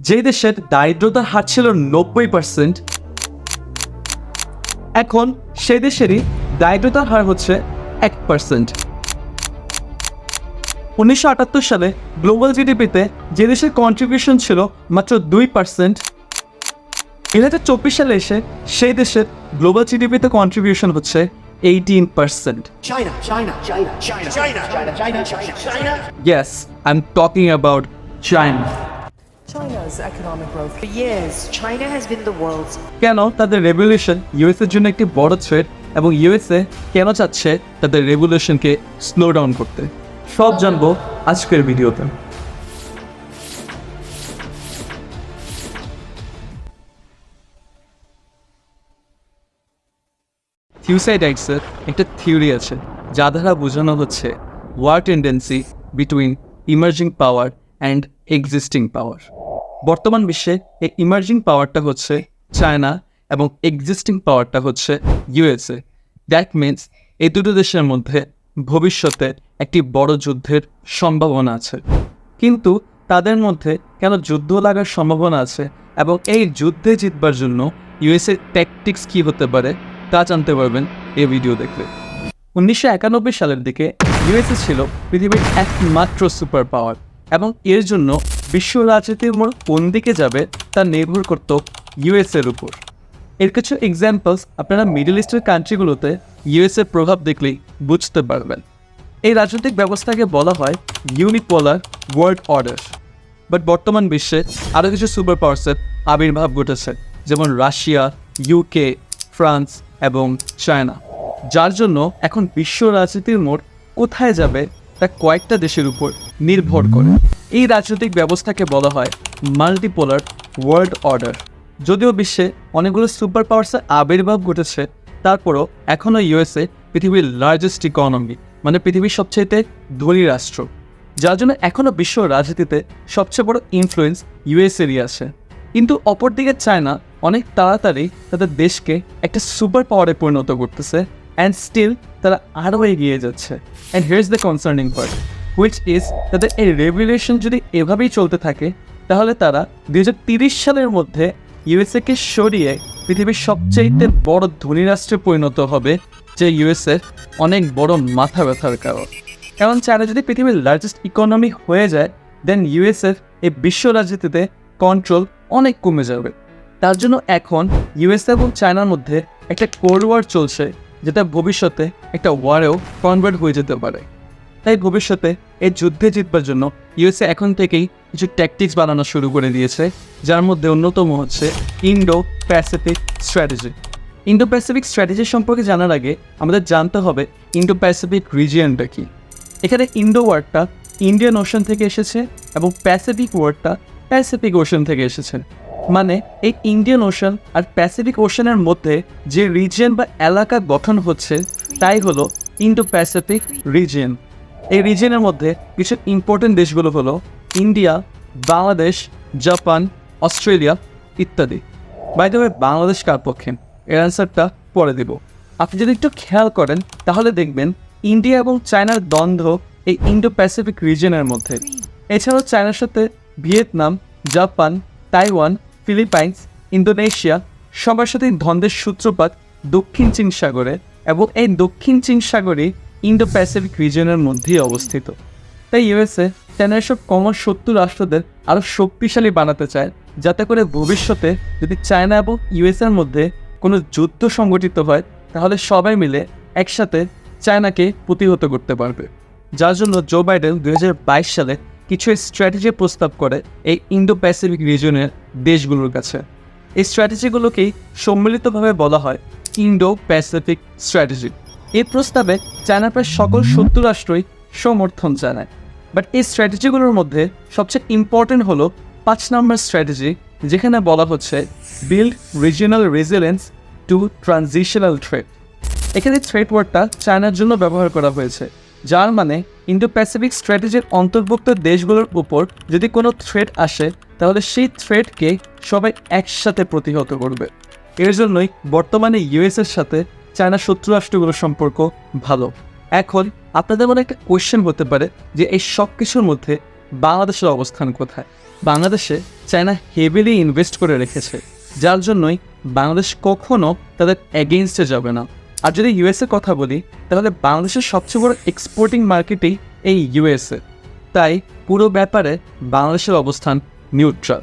যে দেশের দারিদ্রতার হার ছিল নব্বই পার্সেন্ট এখন সেই দেশেরই দারিদ্রতার হার হচ্ছে এক পার্সেন্ট উনিশশো আটাত্তর সালে গ্লোবাল জিডিপিতে যে দেশের কন্ট্রিবিউশন ছিল মাত্র দুই পার্সেন্ট দু হাজার চব্বিশ সালে এসে সেই দেশের গ্লোবাল জিডিপিতে কন্ট্রিবিউশন হচ্ছে eighteen percent China, I am talking China, China, কেন তাদের রেভলিউশন ইউএস এর জন্য একটি বড় থ্রেট এবং ইউএসএ কেন চাচ্ছে তাদের রেভলিউশনকে স্লো ডাউন করতে? সব জানব আজকের ভিডিওতে। থিউসাইডাইটসের একটা থিওরি আছে, যা দ্বারা বোঝানো হচ্ছে war tendency between emerging power and existing power বর্তমান বিশ্বে এই ইমার্জিং পাওয়ারটা হচ্ছে চায়না এবং এক্সিস্টিং পাওয়ারটা হচ্ছে ইউএসএ দ্যাট মিনস এই দুটো দেশের মধ্যে ভবিষ্যতে একটি বড় যুদ্ধের সম্ভাবনা আছে। কিন্তু তাদের মধ্যে কেন যুদ্ধ লাগার সম্ভাবনা আছে এবং এই যুদ্ধে জিতবার জন্য ইউএসএ ট্যাকটিক্স কী হতে পারে তা জানতে পারবেন এই ভিডিও দেখলে। উনিশশো একানব্বই সালের দিকে ইউএসএ ছিল পৃথিবীর একমাত্র সুপার পাওয়ার এবং এর জন্য বিশ্ব রাজনীতির মোড় কোন দিকে যাবে তা নির্ভর করত ইউএসএর উপর। এর কিছু এক্সাম্পলস আপনারা মিডল ইস্টের কান্ট্রিগুলোতে ইউএসএর প্রভাব দেখলেই বুঝতে পারবেন। এই রাজনৈতিক ব্যবস্থাকে বলা হয় ইউনিপোলার ওয়ার্ল্ড অর্ডার বাট বর্তমান বিশ্বে আরও কিছু সুপার পাওয়ার্সের আবির্ভাব ঘটেছে, যেমন রাশিয়া ইউকে ফ্রান্স এবং চায়না যার জন্য এখন বিশ্ব রাজনীতির মোড় কোথায় যাবে তা কয়েকটা দেশের উপর নির্ভর করে। এই রাজনৈতিক ব্যবস্থাকে বলা হয় মাল্টিপোলার ওয়ার্ল্ড অর্ডার যদিও বিশ্বে অনেকগুলো সুপার পাওয়ার্সের আবির্ভাব ঘটেছে, তারপরও এখনও ইউএসএ পৃথিবীর লার্জেস্ট ইকোনমি মানে পৃথিবীর সবচাইতে ধনী রাষ্ট্র। যার জন্য এখনও বিশ্ব রাজনীতিতে সবচেয়ে বড় ইনফ্লুয়েন্স ইউএসএরই আছে। কিন্তু অপরদিকে চায়না অনেক তাড়াতাড়ি তাদের দেশকে একটা সুপার পাওয়ারে পরিণত করতেছে অ্যান্ড স্টিল তারা আরও এগিয়ে যাচ্ছে। And here's the concerning part which is তাদের এই রেভুলেশন যদি এভাবেই চলতে থাকে, তাহলে তারা দুই সালের মধ্যে ইউএসএকে সরিয়ে পৃথিবীর সবচাইতে বড় ধনী রাষ্ট্রে পরিণত হবে, যে ইউএসএ অনেক বড় মাথা ব্যথার কারণ। কারণ চায়না যদি পৃথিবীর লার্জেস্ট ইকোনমি হয়ে যায় দেন ইউএসএর এই বিশ্ব রাজনীতিতে কন্ট্রোল অনেক কমে যাবে। তার জন্য এখন ইউএসএ এবং চায়নার মধ্যে একটা কোল্ড ওয়ার চলছে, যেটা ভবিষ্যতে একটা ওয়ারেও কনভার্ট হয়ে যেতে পারে। তাই ভবিষ্যতে এই যুদ্ধে জিতবার জন্য ইউএসএ এখন থেকেই কিছু ট্যাকটিক্স বানানো শুরু করে দিয়েছে, যার মধ্যে অন্যতম হচ্ছে Indo Pacific strategy Indo Pacific strategy সম্পর্কে জানার আগে আমাদের জানতে হবে ইন্ডো প্যাসিফিক রিজিয়নটা কি। এখানে ইন্ডো ওয়ার্ডটা ইন্ডিয়ান ওশান থেকে এসেছে এবং প্যাসিফিক ওয়ার্ডটা প্যাসিফিক ওশান থেকে এসেছে। মানে এই ইন্ডিয়ান ওশান আর প্যাসিফিক ওশানের মধ্যে যে রিজিয়ন বা এলাকা গঠন হচ্ছে, তাই হলো ইন্ডো প্যাসিফিক রিজিয়ন এই রিজিয়নের মধ্যে কিছু ইম্পর্টেন্ট দেশগুলো হলো ইন্ডিয়া বাংলাদেশ জাপান অস্ট্রেলিয়া ইত্যাদি। বাই দ্য ওয়ে বাংলাদেশ কার পক্ষে? এর অ্যান্সারটা পরে দেব। আপনি যদি একটু খেয়াল করেন, তাহলে দেখবেন ইন্ডিয়া এবং চায়নার দ্বন্দ্ব এই ইন্ডো প্যাসিফিক রিজিয়নের মধ্যে। এছাড়াও চায়নার সাথে Vietnam Japan Taiwan Philippines Indonesia সবার সাথে দ্বন্দ্বের সূত্রপাত দক্ষিণ চীন সাগরে এবং এই দক্ষিণ চীন সাগরই ইন্ডো প্যাসিফিক রিজিয়নের মধ্যেই অবস্থিত। তাই ইউএসএ চায়নার সব কমন শত্রু রাষ্ট্রদের আরও শক্তিশালী বানাতে চায়, যাতে করে ভবিষ্যতে যদি চায়না এবং ইউএসএর মধ্যে কোনো যুদ্ধ সংগঠিত হয়, তাহলে সবাই মিলে একসাথে চায়নাকে প্রতিহত করতে পারবে। যার জন্য জো বাইডেন দু হাজার বাইশ সালে কিছু স্ট্র্যাটেজি প্রস্তাব করে এই ইন্ডো প্যাসিফিক রিজনের দেশগুলোর কাছে। এই স্ট্র্যাটেজিগুলোকেই সম্মিলিতভাবে বলা হয় ইন্ডো প্যাসিফিক স্ট্র্যাটেজি এই প্রস্তাবে চায়নার প্রায় সকল শত্রু রাষ্ট্রই সমর্থন জানায়। বাট এই স্ট্র্যাটেজিগুলোর মধ্যে সবচেয়ে ইম্পর্টেন্ট হলো পাঁচ নম্বর স্ট্র্যাটেজি, যেখানে বলা হচ্ছে build regional resilience to transitional trade এখানে থ্রেড ওয়ার্ডটা চায়নার জন্য ব্যবহার করা হয়েছে, যার মানে ইন্ডো প্যাসিফিক স্ট্র্যাটেজির অন্তর্ভুক্ত দেশগুলোর উপর যদি কোনো থ্রেড আসে, তাহলে সেই থ্রেডকে সবাই একসাথে প্রতিহত করবে। এর জন্যই বর্তমানে ইউএসের সাথে চায়না শত্রু রাষ্ট্রগুলোর সম্পর্ক ভালো। এখন আপনাদের মনে একটা কোয়েশ্চেন হতে পারে যে এই সব কিছুর মধ্যে বাংলাদেশের অবস্থান কোথায়? বাংলাদেশে চায়না হেভিলি ইনভেস্ট করে রেখেছে, যার জন্যই বাংলাদেশ কখনো তাদের এগেনস্টে যাবে না। আর যদি ইউএসএ কথা বলি, তাহলে বাংলাদেশের সবচেয়ে বড় এক্সপোর্টিং মার্কেটেই এই ইউএসএ তাই পুরো ব্যাপারে বাংলাদেশের অবস্থান নিউট্রাল